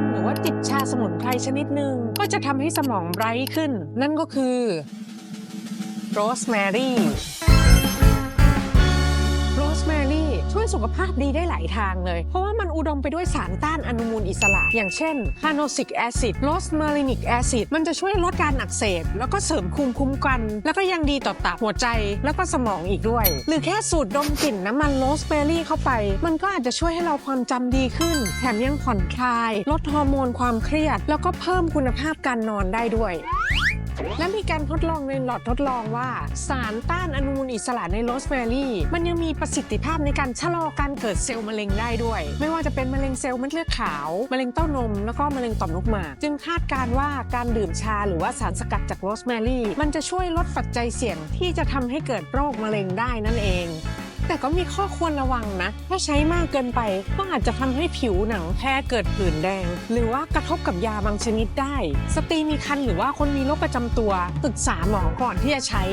มหรือว่าจิบชาสมุนไพรชนิดหนึ่งก็จะทำให้สมองไบรท์ขึ้น นั่นก็คือโรสแมรี่ ช่วยสุขภาพดีได้หลายทางเลย เพราะว่ามันอุดมไปด้วยสารต้านอนุมูลอิสระ อย่างเช่นคาโนซิกแอซิดโรสเมารินิกแอซิดมันจะช่วยลดการอักเสบ แล้วก็เสริมภูมิคุ้มกัน แล้วก็ยังดีต่อตับหัวใจแล้วก็สมองอีกด้วย หรือแค่สูดดมกลิ่นน้ำมันโรสแมรี่เข้าไป มันก็อาจจะช่วยให้เราความจำดีขึ้น แถมยังผ่อนคลาย ลดฮอร์โมนความเครียด แล้วก็เพิ่มคุณภาพการนอนได้ด้วย และมีการทดลองในหลอดทดลองว่า สารต้านอนุมูลอิสระในโรสแมรี่ มันยังมีประสิทธิภาพในการชะลอการเกิดเซลล์มะเร็งได้ด้วย ไม่ว่าจะเป็นมะเร็งเซลล์เม็ดเลือดขาว มะเร็งเต้านม แล้วก็มะเร็งต่อมลูกหมาก จึงคาดการว่าการดื่มชาหรือว่าสารสกัดจากโรสแมรี่ มันจะช่วยลดปัจจัยเสี่ยงที่จะทำให้เกิดโรคมะเร็งได้นั่นเอง แต่ก็มีข้อควรระวังนะ ถ้าใช้มากเกินไปก็อาจจะทำให้ผิวหนังแพ้เกิดผื่นแดง หรือว่ากระทบกับยาบางชนิดได้ สตรีมีครรภ์หรือว่าคนมีโรคประจำตัวปรึกษาหมอก่อนที่จะใช้